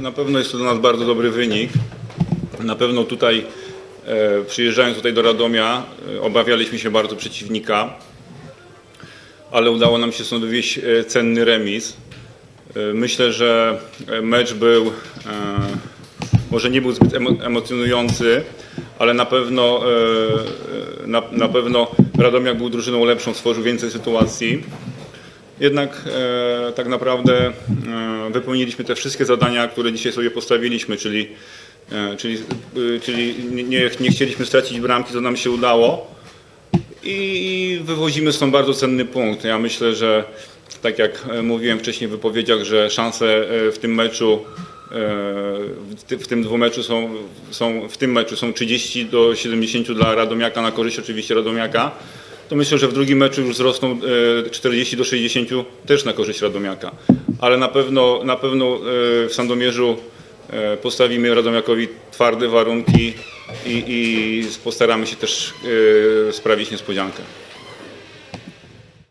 Na pewno jest to dla nas bardzo dobry wynik. Na pewno tutaj, e, przyjeżdżając tutaj do Radomia, e, obawialiśmy się bardzo przeciwnika, ale udało nam się stąd wywieźć e, cenny remis. E, Myślę, że e, mecz był, e, może nie był zbyt emo- emocjonujący, ale na pewno, e, e, na, na pewno Radomiak był drużyną lepszą, stworzył więcej sytuacji. Jednak e, tak naprawdę e, wypełniliśmy te wszystkie zadania, które dzisiaj sobie postawiliśmy, czyli, e, czyli, e, czyli nie, nie chcieliśmy stracić bramki, to nam się udało i wywozimy stąd bardzo cenny punkt. Ja myślę, że tak jak e, mówiłem wcześniej w wypowiedziach, że szanse e, w tym meczu, e, w ty- w tym dwumeczu są, są, w tym meczu są 30 do 70 dla Radomiaka, na korzyść oczywiście Radomiaka, to myślę, że w drugim meczu już wzrosną e, 40 do 60 też na korzyść Radomiaka. Ale na pewno, na pewno e, w Sandomierzu e, postawimy Radomiakowi twarde warunki i, i postaramy się też e, sprawić niespodziankę.